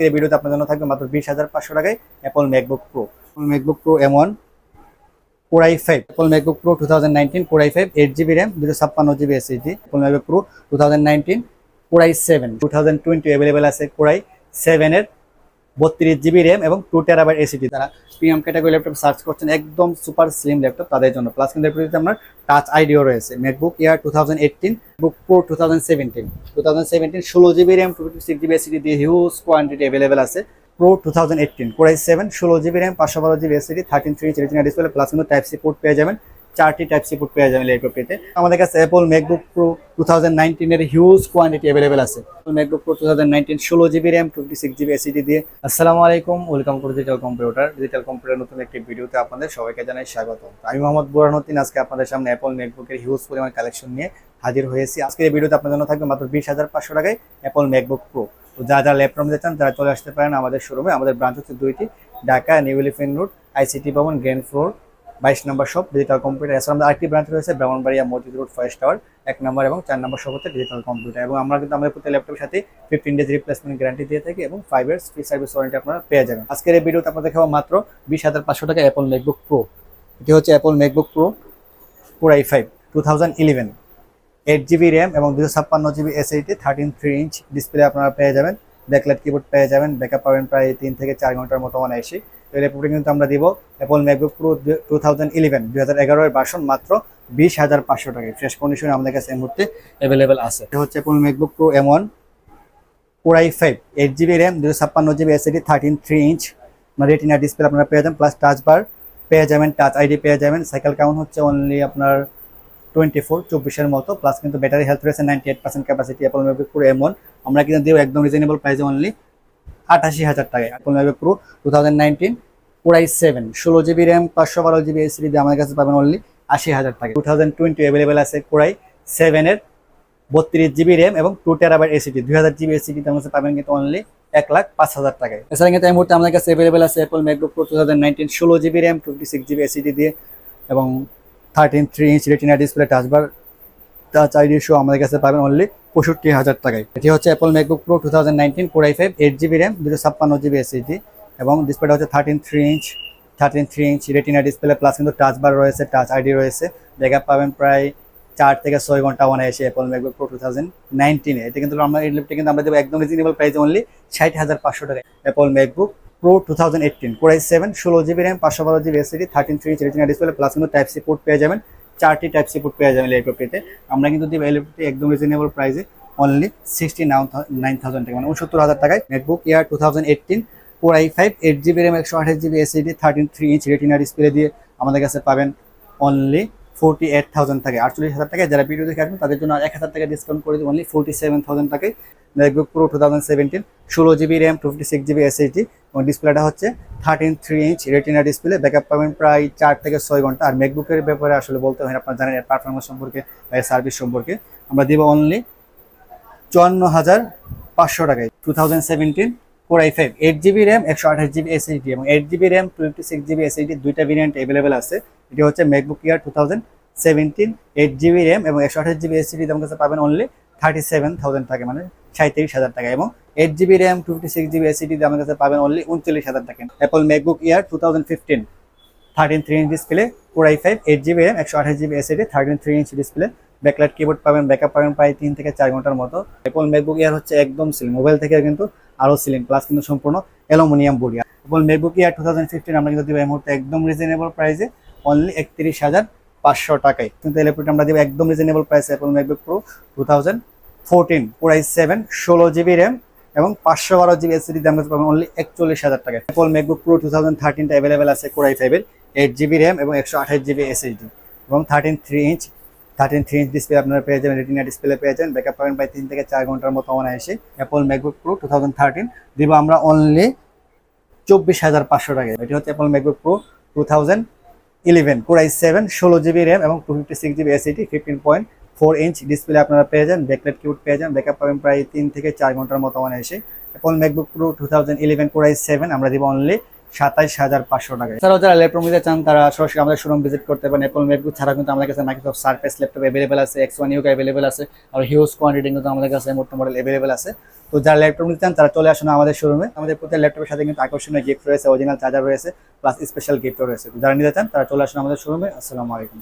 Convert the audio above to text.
আজকের এই ভিডিওতে আপনার জন্য থাকবে মাত্র বিশ হাজার পাঁচশো টাকায় Apple MacBook Pro MacBook Pro M one core i five Apple MacBook Pro two thousand nineteen core i five eight GB RAM দুশো ছাপ্পান্ন GB SSD Apple MacBook Pro two thousand nineteen core i seven two thousand twenty আছে core i সেভেনের বত্রিশ GB RAM এবং two terabyte SSD তারা premium category laptop search করছেন, একদম super slim laptop তাদের জন্য। প্লাস কিন্তু এরপরে আপনার টাচ আইডিও রয়েছে। MacBook year two thousand eighteen book pro two thousand seventeen two thousand ষোলো GB RAM two six GB SSD দিয়ে হিউজ কোয়ান্টিটি অ্যাভেলেবেল আছে। Pro two thousand eighteen core i seven ষোলো জিবি র্যাম পাঁচশো বারো GB SSD thirteen three retina display plus কিন্তু type C port পেয়ে যাবেন। চারটি টাইপ সি পোর্ট পেয়ে যাবেন ল্যাপটপটিতে আমাদের কাছে Apple MacBook Pro two thousand huge quantity available আছে। MacBook Pro two thousand nineteen ষোলো GB RAM twenty six GB SSD দিয়ে। আসসালামু আলাইকুম welcome to digital computer digital computer নতুন একটি ভিডিওতে আপনাদের সবাইকে জানাই স্বাগত আমি মোহাম্মদ বুরানুদ্দিন, আজকে আপনাদের সামনে অ্যাপল ম্যাকবুকের হিউজ পরিমাণ কালেকশন নিয়ে হাজির হয়েছি। আজকের এই ভিডিওতে আপনার জন্য থাকবে মাত্র বিশ হাজার পাঁচশো টাকায় অ্যাপল ম্যাকবুক প্রো তো যারা যারা ল্যাপটপ নিতে চান, তারা চলে আসতে পারেন আমাদের শোরুমে আমাদের ব্রাঞ্চ হচ্ছে দুইটি, Dhaka new elephant road ICT ভবন গ্র্যান্ড ফ্লোর বাইশ নম্বর শপ ডিজিটাল কম্পিউটার এছাড়া আমাদের আরেকটি ব্রাঞ্চ রয়েছে, ব্রাহ্মণবাড়িয়া মসজিদ রোড ফার্স্ট টাওয়ার এক নম্বর এবং চার নম্বর শপ হচ্ছে ডিজিটাল কম্পিউটার এবং আমরা কিন্তু আমাদের প্রতি ল্যাপটপের সাথে ফিফটিন ডেজ রিপ্লেসমেন্ট গ্যারান্টি দিয়ে থাকি এবং five years free service warranty আপনারা পেয়ে যাবেন। আজকের এই ভিডিওতে আপনাদের দেখাবো মাত্র বিশ হাজার পাঁচশো টাকা অ্যাপল ম্যাকবুক প্রো এটি হচ্ছে Apple MacBook Pro four I five two thousand eleven eight GB RAM এবং দুশো ছাপ্পান্ন GB SSD thirteen three inch display আপনারা পেয়ে যাবেন। ব্যাকলাইট কিবোর্ড পেয়ে যাবেন। ব্যাকআপ পাবেন প্রায় তিন থেকে চার ঘণ্টার মতো এসে ল্যাপটপটি কিন্তু আমরা দিব Apple MacBook Pro two thousand eleven দুই হাজার এগারোর ভার্সন মাত্র বিশ হাজার পাঁচশো টাকায় ফ্রেশ কন্ডিশনে আমাদের কাছে এই মুহূর্তে অ্যাভেলেবেল আছে। এটা হচ্ছে Apple MacBook Pro M one core i five eight GB RAM দুশো ছাপ্পান্ন GB S SSD thirteen three inch retina display আপনারা পেয়ে যাবেন প্লাস টাচ বার পেয়ে যাবেন টাচ আইডি পেয়ে যাবেন। সাইকেল কাউন্ট হচ্ছে অনলি আপনার টোয়েন্টি ফোর চব্বিশের মতো প্লাস কিন্তু ব্যাটারি হেলথ রয়েছে ninety eight percent capacity Apple MacBook Pro M one আমরা কিন্তু দিব একদম রিজনেবল প্রাইসে অনলি আটাশি হাজার টাকায়। Apple MacBook Pro two thousand nineteen core i seven ষোলো জিবি র্যাম পাঁচশো বারো জিবি এসিডি দিয়ে আমাদের কাছে পাবেন অনলি আশি হাজার টাকা টু থাউজেন্ড টোয়েন্টি অ্যাভেলেবেল আছে কোরাই সেভেনের বত্রিশ জিবি র্যাম এবং টু টেরাবাইট এসিডি দুই হাজার জিবি এসিডি তার মধ্যে পাবেন কিন্তু অনলি এক লাখ পাঁচ হাজার টাকায়। এছাড়া কিন্তু এই মুহূর্তে আমাদের কাছে অ্যাভেলেবেল আছে Apple MacBook Pro two thousand nineteen ষোলো GB RAM twenty six GB SSD দিয়ে এবং thirteen three inch retina display touch bar touch ID show আমাদের কাছে পাবেন অনলি পঁয়ষট্টি হাজার টাকায়। এটি হচ্ছে Apple MacBook Pro two thousand nineteen core i five eight GB RAM দুশো জিবি এবং ডিসপ্লেটা হচ্ছে thirteen three inch thirteen three inch retina display plus কিন্তু টাচ বার রয়েছে টাচ আইডি রয়েছে। ব্যাকআপ পাবেন প্রায় চার থেকে ছয় ঘণ্টা মানে এসে Apple MacBook Pro two thousand কিন্তু আমরা এই ল্যাপটপটি কিন্তু আমরা দেবো একদম রিজনেবল প্রাইস অনলি ষাট হাজার পাঁচশো টাকায়। Apple MacBook Pro two thousand eighteen core i seven ষোলো জিবি র্যাম পাঁচশো বারো GB SSD thirteen three retina display plus কিন্তু টাইপ সি পোর্ট পেয়ে যাবেন। চারটি টাইপ সি পোর্ট পেয়ে যাবেন ল্যাপটপটিতে আমরা কিন্তু দিব এই ল্যাপটপটি একদম রিজনেবল প্রাইসে অনলি সিক্সটি নাইন থাউজেন্ড টাকা মানে উনসত্তর হাজার টাকায় MacBook year two thousand eighteen four I five eight GB RAM একশো আঠাশ GB SSD thirteen three inch retina display দিয়ে আমাদের কাছে পাবেন। অনলি ফোর্টি এইট থাউজেন্ড টাকা আটচল্লিশ হাজার টাকায় যারা ভিডিও দেখে আসবেন, তাদের জন্য এক হাজার টাকা ডিসকাউন্ট করে দিব। অনলি ফোর্টি সেভেন থাউজেন্ড টাকায় MacBook Pro two thousand seventeen ষোলো GB RAM two fifty six GB SSD এবং ডিসপ্লেটা হচ্ছে thirteen three inch retina display backup পাবেন প্রায় চার থেকে ছয় ঘণ্টা। আর ম্যাকবুকের ব্যাপারে আসলে বলতে হয় আপনারা জানেন এর পারফরমেন্স সম্পর্কে বা এর সার্ভিস সম্পর্কে। আমরা দিব অনলি চুয়ান্ন হাজার পাঁচশো টাকায়। Two thousand seventeen four i five eight GB RAM একশো আঠাশ জিবি এসএইচডি এবং eight GB RAM twenty six GB SSD দুইটা ভেরিয়েন্ট অ্যাভেলেবেল আছে। এটি হচ্ছে MacBook Air two thousand seventeen eight GB RAM এবং একশো আঠাশ জিবি এসএইচডি আমার কাছে পাবেন অনলি থার্টি সেভেন থাউজেন্ড টাকা মানে সাঁত্রিশ হাজার টাকা এবং eight GB RAM two fifty six GB SSD আমার কাছে পাবেন অনলি উনচল্লিশ হাজার টাকা। Apple MacBook Air two thousand fifteen thirteen three inch display five eight GB SSD thirteen three display backlight keyboard পাবেন ব্যাকআপ পাবেন প্রায় তিন থেকে চার ঘণ্টার মতো। অ্যাপল ম্যাকবুক ইয়ার হচ্ছে একদম সিলিং মোবাইল থেকে কিন্তু আরও সিলিং প্লাস কিন্তু সম্পূর্ণ aluminium body. Apple MacBook Air two thousand fifteen আমরা কিন্তু এই মুহূর্তে একদম রিজনেবল প্রাইসে অনলি একত্রিশ হাজার পাঁচশো টাকায়। কিন্তু এই ল্যাপটপটা আমরা দিব একদম reasonable price Apple MacBook Pro two thousand fourteen price seven ষোলো জিবি র্যাম এবং পাঁচশো বারো জিবি এসিডি দাম পাবেন অনলি একচল্লিশ হাজার টাকা Apple MacBook Pro two thousand থার্টিনটা available আছে কোরাই ফাইভের এইট জিবি র্যাম এবং একশো আঠাশ জিবি এস এসএসডি এবং thirteen three inch thirteen three inch display আপনারা পেয়ে যাবেন রেটিনা ডিসপ্লে পেয়ে যাবেন ব্যাকআপ পাবেন প্রায় তিন থেকে চার ঘণ্টার মতো মনে এসে Apple MacBook Pro two thousand thirteen দিব আমরা অনলি চব্বিশ হাজার পাঁচশো টাকা এটি হচ্ছে Apple MacBook Pro two thousand eleven core i seven ষোলো জিবি র্যাম এবং two fifty six GB SSD fifteen point four inch display আপনারা পেয়ে যান ব্যাকলেট কিউট পেয়ে যান ব্যাকআপ পাবেন প্রায় তিন থেকে চার ঘণ্টার মতো মানে এসে Apple MacBook Pro two thousand eleven core i seven আমরা দিব অনলি সাতাইশ হাজার পাঁচশো টাকা এছাড়াও যারা ল্যাপটপ নিতে চান, তারা সরাসরি আমাদের শোরুম ভিজিট করতে পারেন। অ্যাপল ম্যাকবুক ছাড়া কিন্তু আমাদের কাছে মাইক্রোসফট সার্ফেস ল্যাপটপ অ্যাভেলেবেল আছে এক্স ওয়ান ইউকে অ্যাভেলেবেল আছে, আর হিউজ কোয়ান্টিটি কিন্তু আমাদের কাছে মোট মডেল অ্যাভেলেবেল আছে। তো যারা ল্যাপটপ নিতে চান, তারা চলে আসুন আমাদের শোরুমে আমাদের প্রত্যেক ল্যাপটপের সাথে কিন্তু আকর্ষণীয় গিফট রয়েছে অরিজিনাল চার্জার রয়েছে প্লাস স্পেশাল গিফটও রয়েছে। যারা নিতে চান, তারা চলে আসুন আমাদের শোরুমে আসসালামু আলাইকুম।